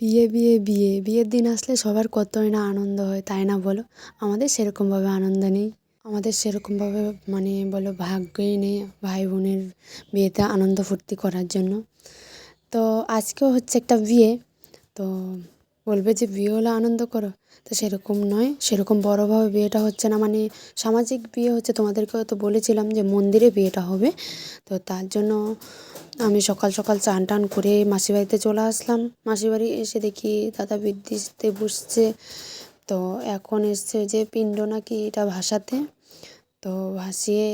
বিয়ে বিয়ে বিয়ে। বিয়ের দিন আসলে সবার কতই না আনন্দ হয়, তাই না বলো? আমাদের সেরকমভাবে আনন্দ নেই। আমাদের সেরকমভাবে মানে বলো ভাগ্যই নেই ভাই বোনের বিয়েতে আনন্দ ফুর্তি করার জন্য। তো আজকেও হচ্ছে একটা বিয়ে। তো বলবে যে, বিয়ে হলে আনন্দ করো। তো সেরকম নয়, সেরকম বড়োভাবে বিয়েটা হচ্ছে না। মানে সামাজিক বিয়ে হচ্ছে তোমাদেরকেও তো বলেছিলাম যে, মন্দিরে বিয়েটা হবে। তো তার জন্য আমি সকাল সকাল চান টান করে মাসি বাড়িতে চলে আসলাম। মাসি বাড়ি এসে দেখি দাদা বিদ্যুতে বসছে। তো এখন এসছে যে, পিণ্ড নাকি এটা ভাসাতে তো ভাসিয়ে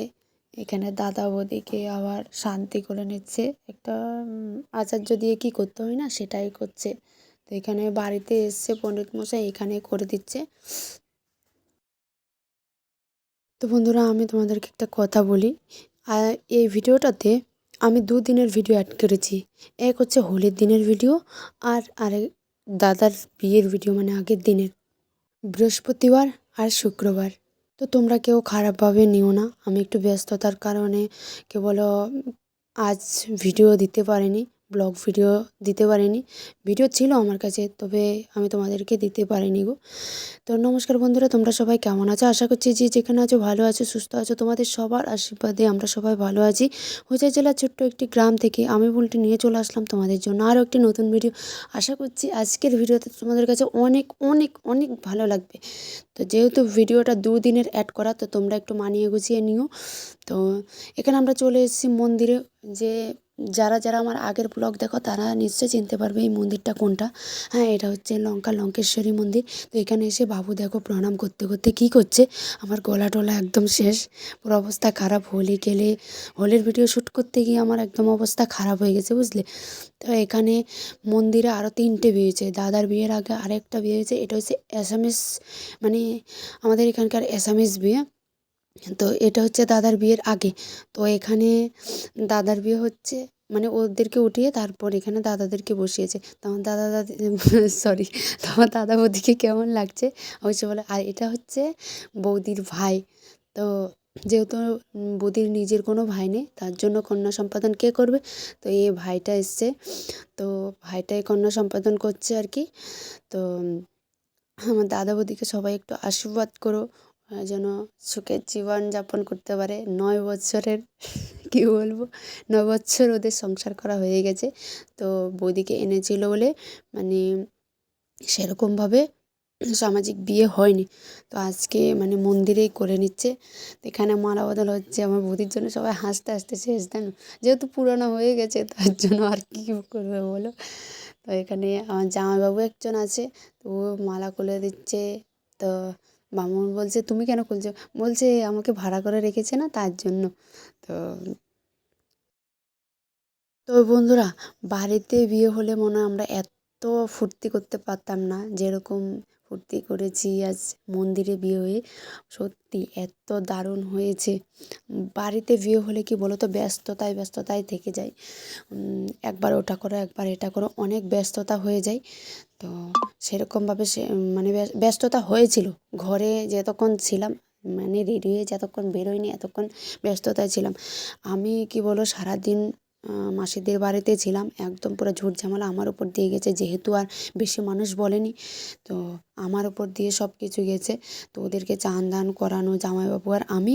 এখানে দাদা বৌদিকে আবার শান্তি করে নিচ্ছে। একটা আচার্য দিয়ে কি করতে হয় না, সেটাই করছে। তো এখানে বাড়িতে এসছে পণ্ডিত মশাই, এখানে করে দিচ্ছে। তো বন্ধুরা, আমি তোমাদেরকে একটা কথা বলি। আর এই ভিডিওটাতে আমি দু দিনের ভিডিও অ্যাড করেছি। এক হচ্ছে হোলির দিনের ভিডিও আর আরেক দাদার বিয়ের ভিডিও মানে আগের দিনের। বৃহস্পতিবার আর শুক্রবার। তো তোমরা কেউ খারাপভাবে নিও না। আমি একটু ব্যস্ততার কারণে কেবল আজ ভিডিও দিতে পারিনি। ব্লগ ভিডিও দিতে পারিনি। ভিডিও ছিল আমার কাছে, তবে আমি তোমাদেরকে দিতে পারিনি গো। তো নমস্কার বন্ধুরা, তোমরা সবাই কেমন আছো? আশা করছি যে যেখানে আছো ভালো আছো, সুস্থ আছো। তোমাদের সবার আশীর্বাদে আমরা সবাই ভালো আছি। হোজাই জেলার ছোট্ট একটি গ্রাম থেকে আমি বলটি নিয়ে চলে আসলাম তোমাদের জন্য আরও একটি নতুন ভিডিও আশা করছি আজকের ভিডিওতে তোমাদের কাছে অনেক অনেক অনেক ভালো লাগবে। তো যেহেতু ভিডিওটা দুদিনের অ্যাড করা, তো তোমরা একটু মানিয়ে গুছিয়ে নিও। তো এখানে আমরা চলে এসেছি মন্দিরে, যে যারা যারা আমার আগের ব্লগ দেখো, তারা নিশ্চয়ই চিনতে পারবে এই মন্দিরটা কোনটা। হ্যাঁ এটা হচ্ছে লঙ্কা, লঙ্কেশ্বরী মন্দির। তো এখানে এসে বাবু দেখো প্রণাম করতে করতে কী করছে? আমার গলা টলা একদম শেষ। পুরো অবস্থা খারাপ। হোলি গেলে হোলির ভিডিও শ্যুট করতে গিয়ে আমার একদম অবস্থা খারাপ হয়ে গেছে, বুঝলে? তো এখানে মন্দিরে আরও তিনটে বিয়ে হয়েছে। দাদার বিয়ের আগে আরেকটা বিয়ে হয়েছে। এটা হচ্ছে অ্যাসামিস মানে আমাদের এখানকার অ্যাসামিস বিয়ে। তো এটা হচ্ছে দাদার বিয়ের আগে। তো এখানে দাদার বিয়ে হচ্ছে মানে ওদেরকে উঠিয়ে তারপর এখানে দাদাদেরকে বসিয়েছে। তখন দাদা দাদি সরি তো আমার দাদা বৌদিকে কেমন লাগছে? অবশ্যই বলে, আর এটা হচ্ছে বৌদির ভাই। তো যেহেতু বৌদির নিজের কোনো ভাই নেই, তার জন্য কন্যা সম্পাদন কে করবে? তো এই ভাইটা এসছে। তো ভাইটাই কন্যা সম্পাদন করছে আর কি। তো আমার দাদা বৌদিকে সবাই একটু আশীর্বাদ করো। যেন সুখের জীবনযাপন করতে পারে। নয় বছরের, কী বলব? নয় বছর ওদের সংসার করা হয়ে গেছে। তো বৌদিকে এনেছিল বলে মানে সেরকমভাবে সামাজিক বিয়ে হয়নি। তো আজকে মানে মন্দিরেই করে নিচ্ছে। তো এখানে মালা বদল হচ্ছে। আমার বৌদির জন্য সবাই হাসতে হাসতে শেষ দেন যেহেতু পুরানো হয়ে গেছে, তার জন্য আর কী করবে বলো? তো এখানে আমার জামাইবাবু একজন আছে, তো ও মালা খুলে দিচ্ছে। তো বামুন বলছে, তুমি কেন খুলছো? বলছে, আমাকে ভাড়া করে রেখেছে না, তার জন্য। তো তো বন্ধুরা, বাড়িতে বিয়ে হলে মনে হয় আমরা এত ফুর্তি করতে পারতাম না, যেরকম ফুর্তি করেছি আজ মন্দিরে বিয়ে হয়ে। সত্যি এত দারুণ হয়েছে। বাড়িতে বিয়ে হলে কি বলো তো ব্যস্ততায় ব্যস্ততায় থেকে যায়। একবার ওটা করো, একবার এটা করো, অনেক ব্যস্ততা হয়ে যায়। তো সেরকমভাবে সে মানে ব্যস- ব্যস্ততা হয়েছিল। ঘরে যতক্ষণ ছিলাম মানে রেডি হয়ে যতক্ষণ বেরোয়নি এতক্ষণ ব্যস্ততায় ছিলাম। আমি কি বলো সারাদিন মাসিদের বাড়িতে ছিলাম। একদম পুরো ঝুট ঝামেলা আমার উপর দিয়ে গেছে, যেহেতু আর বেশি মানুষ বলেনি। তো আমার উপর দিয়ে সব কিছু গেছে। তো ওদেরকে চান দান করানো, জামাইবাবু আর আমি।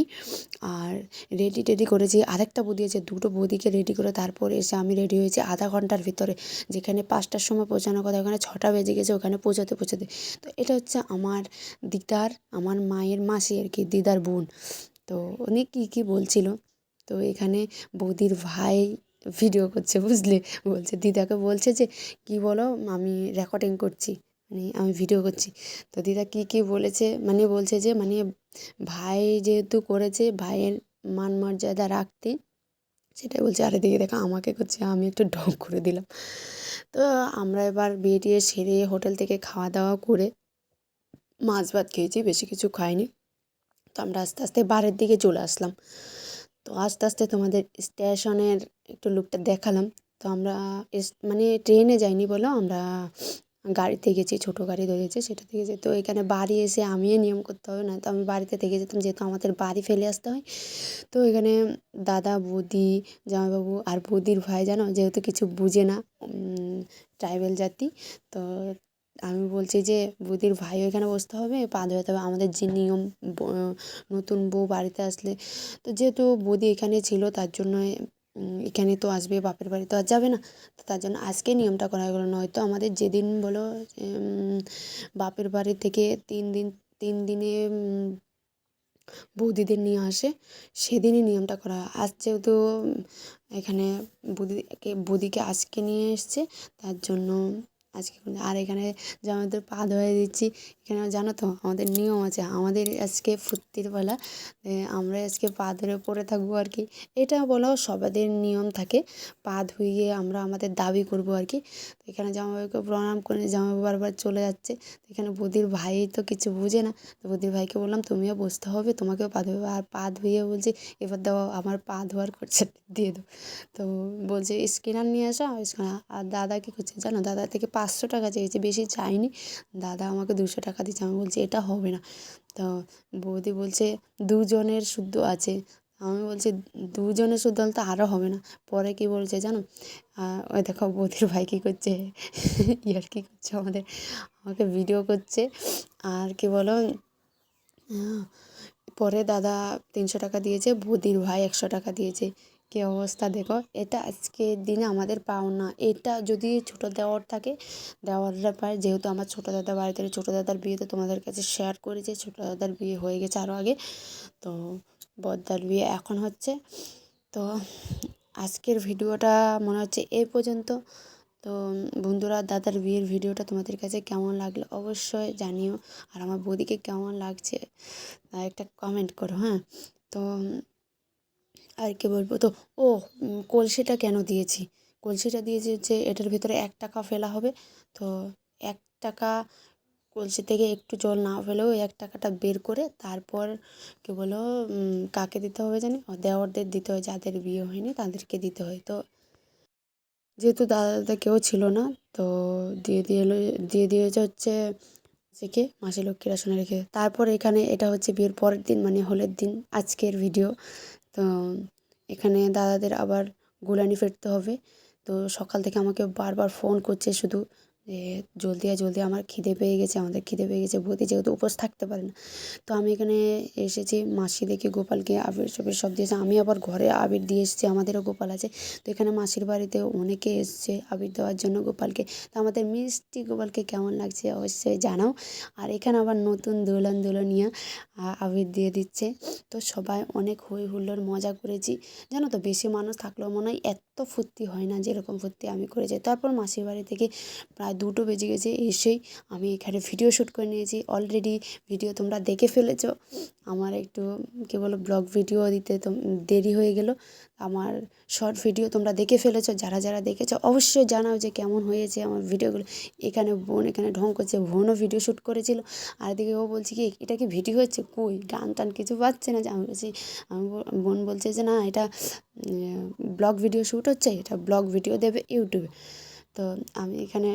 আর রেডি টেডি করেছি। আরেকটা বৌদি আছে দুটো বৌদিকে রেডি করে তারপর এসে আমি রেডি হয়েছি আধা ঘণ্টার ভিতরে। যেখানে পাঁচটার সময় পৌঁছানোর কথা, ওখানে ছটা বেজে গেছে, ওখানে পৌঁছাতে পৌঁছাতে। তো এটা হচ্ছে আমার দিদার, আমার মায়ের মাসি আর কি, দিদার বোন। তো উনি কী কী বলছিল? তো এখানে বৌদির ভাই ভিডিও করছে, বুঝলে? বলছে, দিদাকে বলছে যে, কি বলো, আমি রেকর্ডিং করছি মানে আমি ভিডিও করছি। তো দিদা কী কী বলেছে মানে বলছে যে মানে ভাই যেহেতু করেছে, ভাইয়ের মান মর্যাদা রাখতে, সেটাই বলছে, আর এদিকে দেখো, আমাকে করছে, আমি একটু ঢং করে দিলাম। তো আমরা এবার বিয়ে টিয়ে সেরে হোটেল থেকে খাওয়া দাওয়া করে মাছ ভাত খেয়েছি, বেশি কিছু খাইনি। তো আমরা আস্তে আস্তে বাড়ির দিকে চলে আসলাম। তো আস্তে আস্তে তোমাদের স্টেশনের একটু লুকটা দেখালাম। তো আমরা মানে ট্রেনে যাইনি বলো, আমরা গাড়িতে গেছি, ছোটো গাড়ি ধরেছে সেটাতে গেছি তো এখানে বাড়ি এসে আমিও নিয়ম করতে হবে না, তো আমি বাড়িতে থেকে যেতাম, যেহেতু আমাদের বাড়ি ফেলে আসতে হয়। তো এখানে দাদা, বৌদি, জামাইবাবু আর বৌদির ভাই জানো, যেহেতু কিছু বুঝে না ট্রাইবেল জাতি, তো আমি বলছি যে, বৌদির ভাইও এখানে বসতে হবে, পা ধোয়াতে হবে আমাদের যে নিয়ম নতুন বউ বাড়িতে আসলে তো যেহেতু বৌদি এখানে ছিল, তার জন্য এখানে তো আসবে, বাপের বাড়ি তো আর যাবে না। তো তার জন্য আজকে নিয়মটা করা হয়ে গেলো। নয়তো আমাদের যেদিন বলো বাপের বাড়ি থেকে তিন দিন, তিন দিনে বৌদিদের নিয়ে আসে, সেদিনই নিয়মটা করা হয়। আজ যেহেতু এখানে বৌদিকে বৌদিকে আজকে নিয়ে এসছে, তার জন্য আজকে আর এখানে জামাইদের পা ধুয়ে দিচ্ছি এখানে জানো তো আমাদের নিয়ম আছে, আমাদের আজকে ফুর্তির বেলা আমরা আজকে পা ধরে পড়ে থাকব আর কি। এটা বলো সবাদের নিয়ম থাকে, পা ধুইয়ে আমরা আমাদের দাবি করব আর কি। তো এখানে জামাইবাবুকে প্রণাম করে, জামাইবাবু বারবার চলে যাচ্ছে, তো এখানে বৌদির ভাই তো কিছু বুঝে না, তো বৌদির ভাইকে বললাম, তুমিও বসতে হবে, তোমাকেও পা ধুবে আর পা ধুয়ে বলছি, এবার দাও, আমার পা ধোয়ার খরচা দিয়ে দাও। তো বলছে স্ক্যানার নিয়ে আসো আর দাদা কী করছে জানো, দাদা থেকে পাঁচশো টাকা চেয়েছে, বেশি চাইনি। দাদা আমাকে দুশো টাকা দিচ্ছে আমি বলছি, এটা হবে না। তো বৌদি বলছে, দুজনের শুদ্ধ আছে। আমি বলছি, দুজনের শুদ্ধ হলে তো আরও হবে না। পরে কি বলছে জানো? ওই দেখো বৌদির ভাই কী করছে? ইয়ার কী করছে আমাদের? আমাকে ভিডিও করছে। আর কি বলো? পরে দাদা তিনশো টাকা দিয়েছে, বৌদির ভাই একশো টাকা দিয়েছে। কী অবস্থা দেখো? এটা আজকের দিনে আমাদের পাওনা এটা যদি ছোটো দেওয়ার থাকে দেওয়াররা পায় যেহেতু আমার ছোটো দাদা বাড়িতে ছোটো দাদার বিয়ে তো তোমাদের কাছে শেয়ার করেছে। ছোটো দাদার বিয়ে হয়ে গেছে আরও আগে। তো বদ্দার বিয়ে এখন হচ্ছে। তো আজকের ভিডিওটা মনে হচ্ছে এই পর্যন্ত। তো বন্ধুরা, দাদার বিয়ের ভিডিওটা তোমাদের কাছে কেমন লাগল অবশ্যই জানিও। আর আমার বৌদিকে কেমন লাগছে একটা কমেন্ট করো হ্যাঁ? তো আর কি বলব? তো, ও কলসিটা কেন দিয়েছি? কলসিটা দিয়েছি হচ্ছে এটার ভিতরে এক টাকা ফেলা হবে। তো এক টাকা কলসি থেকে একটু জল না ফেলেও এক টাকাটা বের করে তারপর কি বলো কাকে দিতে হবে জানি? ও দেওরদের দিতে হয়, যাদের বিয়ে হয়নি তাদেরকে দিতে হয়। তো যেহেতু দাদা দাদা কেউ ছিল না, তো দিয়ে দিয়ে দিয়ে দিয়েছে হচ্ছে থেকে মাসি লক্ষ্মীর আসনে রেখে তারপর এখানে এটা হচ্ছে বিয়ের পরের দিন মানে হলের দিন, আজকের ভিডিও তো এখানে দাদাদের আবার গুলানি ফিরতে হবে। তো সকাল থেকে আমাকে বারবার ফোন করছে শুধু যে জলদি আয় জলদি আমার খিদে পেয়ে গেছে, আমাদের খিদে পেয়ে গেছে বৌদি যেহেতু উপোস থাকতে পারে না। তো আমি এখানে এসেছি, মাসি দেখি গোপালকে আবির সবির সব দিয়েছে। আমি আবার ঘরে আবির দিয়ে এসেছি, আমাদেরও গোপাল আছে। তো এখানে মাসির বাড়িতে অনেকে এসছে আবির দেওয়ার জন্য গোপালকে। তো আমাদের মিষ্টি গোপালকে কেমন লাগছে অবশ্যই জানাও। আর এখানে আবার নতুন দোলন দোলনিয়া আবির দিয়ে দিচ্ছে। তো সবাই অনেক হই হুল্লোড় মজা করেছি। জানো তো, বেশি মানুষ থাকলেও মনে হয় এত ফুর্তি হয় না, যেরকম ফুর্তি আমি করেছি তারপর মাসির বাড়ি থেকে প্রায় দুটো বেজে গেছে, এসেই আমি এখানে ভিডিও শ্যুট করে নিয়েছি। অলরেডি ভিডিও তোমরা দেখে ফেলেছো। আমার একটু, কী বলো ব্লগ ভিডিও দিতে তো দেরি হয়ে গেল। আমার শর্ট ভিডিও তোমরা দেখে ফেলেছো। যারা যারা দেখেছ, অবশ্যই জানাও যে কেমন হয়েছে আমার ভিডিওগুলো এখানে বোন, এখানে ঢং করছে, বোনও ভিডিও শ্যুট করেছিল। আর এদিকে ও বলছে কি, এটা কি ভিডিও হচ্ছে? কই? গান টান কিছু পাচ্ছে না? যে আমি বলছি, আমি বোন বলছে যে, না, এটা ব্লগ ভিডিও শ্যুট হচ্ছে, এটা ব্লগ ভিডিও দেবে ইউটিউবে। তো আমি এখানে,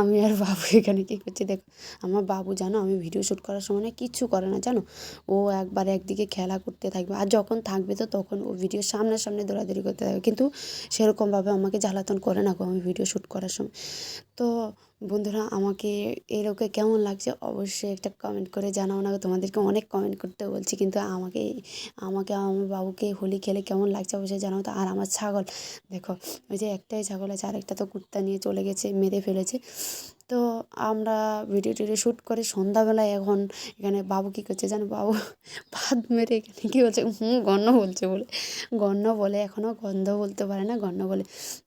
আমি আর বাবু এখানে কী করছি দেখো, আমার বাবু জানো আমি ভিডিও শ্যুট করার সময় না কিচ্ছু করে না, জানো? ও একবার একদিকে খেলা করতে থাকবে, আর যখন থাকবে তো তখন ও ভিডিওর সামনে সামনে দৌড়াদৌড়ি করতে থাকবে। কিন্তু সেরকমভাবে আমাকে জ্বালাতন করে না গো আমি ভিডিও শ্যুট করার সময়। তো বন্ধুরা, আমাকে এরকম কেমন লাগছে অবশ্যই একটা কমেন্ট করে জানাও, না তোমাদেরকে অনেক কমেন্ট করতে বলছি। কিন্তু আমাকে আমাকে, আমার বাবুকে হোলি খেলে কেমন লাগছে অবশ্যই জানাও তো। আর আমার ছাগল, দেখো, ওই যে একটাই ছাগল আছে, আরেকটা তো কুত্তা নিয়ে চলে গেছে, মেরে ফেলেছে। তো আমরা ভিডিও টিডিও শ্যুট করে সন্ধ্যাবেলায় এখন এখানে বাবু কী করছে জানো বাবু? ভাত মেরে এখানে কী বলছে? হুম গণ্য বলছে বলে। গণ্য বলে এখনও গন্ধ বলতে পারে না গণ্য বলে।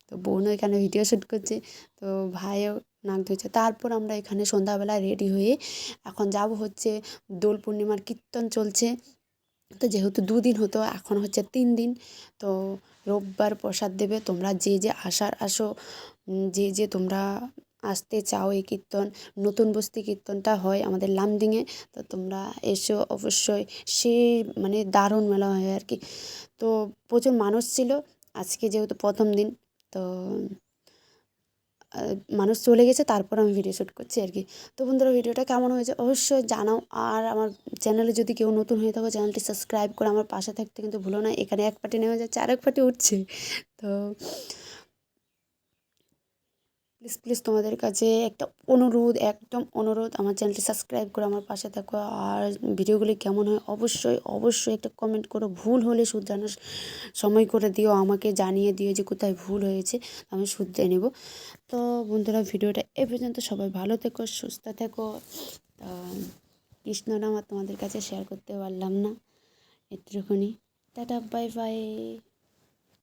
তো বোনও এখানে ভিডিও শ্যুট করছে। তো ভাইও নাক ধুচ্ছে তারপর আমরা এখানে সন্ধ্যাবেলা রেডি হয়ে এখন যাব হচ্ছে দোল পূর্ণিমার কীর্তন চলছে। তো যেহেতু দুদিন হতো, এখন হচ্ছে তিন দিন। তো রোববার প্রসাদ দেবে, তোমরা যে যে আসার আসো যে যে তোমরা আসতে চাও এই কীর্তন, নতুন বস্তি কীর্তনটা হয় আমাদের লামডিংয়ে তো তোমরা এসো অবশ্যই। সে মানে দারুণ মেলা হয় আর কি। তো প্রচুর মানুষ ছিল, আজকে যেহেতু প্রথম দিন, তো মানুষ চলে গেছে, তারপর আমি ভিডিও শ্যুট করছি আর কি। তো বন্ধুরা ভিডিওটা কেমন হয়েছে অবশ্যই জানাও। আর আমার চ্যানেলে যদি কেউ নতুন হয়ে থাকো চ্যানেলটি সাবস্ক্রাইব করে আমার পাশে থাকতে কিন্তু ভুলো না। এখানে এক পার্টি নেমে যাচ্ছে আর এক পার্টি উঠছে। তো প্লিজ প্লিজ তোমাদের কাছে একটা অনুরোধ, একদম অনুরোধ, আমার চ্যানেলটি সাবস্ক্রাইব করে আমার পাশে থাকো। আর ভিডিওগুলি কেমন হয় অবশ্যই অবশ্যই একটা কমেন্ট করো। ভুল হলে শুধরানোর সময় করে দিও, আমাকে জানিয়ে দিও যে কোথায় ভুল হয়েছে, আমি শুধরে নেব। তো বন্ধুরা, ভিডিওটা এ পর্যন্ত, সবাই ভালো থেকো, সুস্থ থেকো। তা কৃষ্ণনাম আর তোমাদের কাছে শেয়ার করতে পারলাম না। এটুকুনি টাটা বাই বাই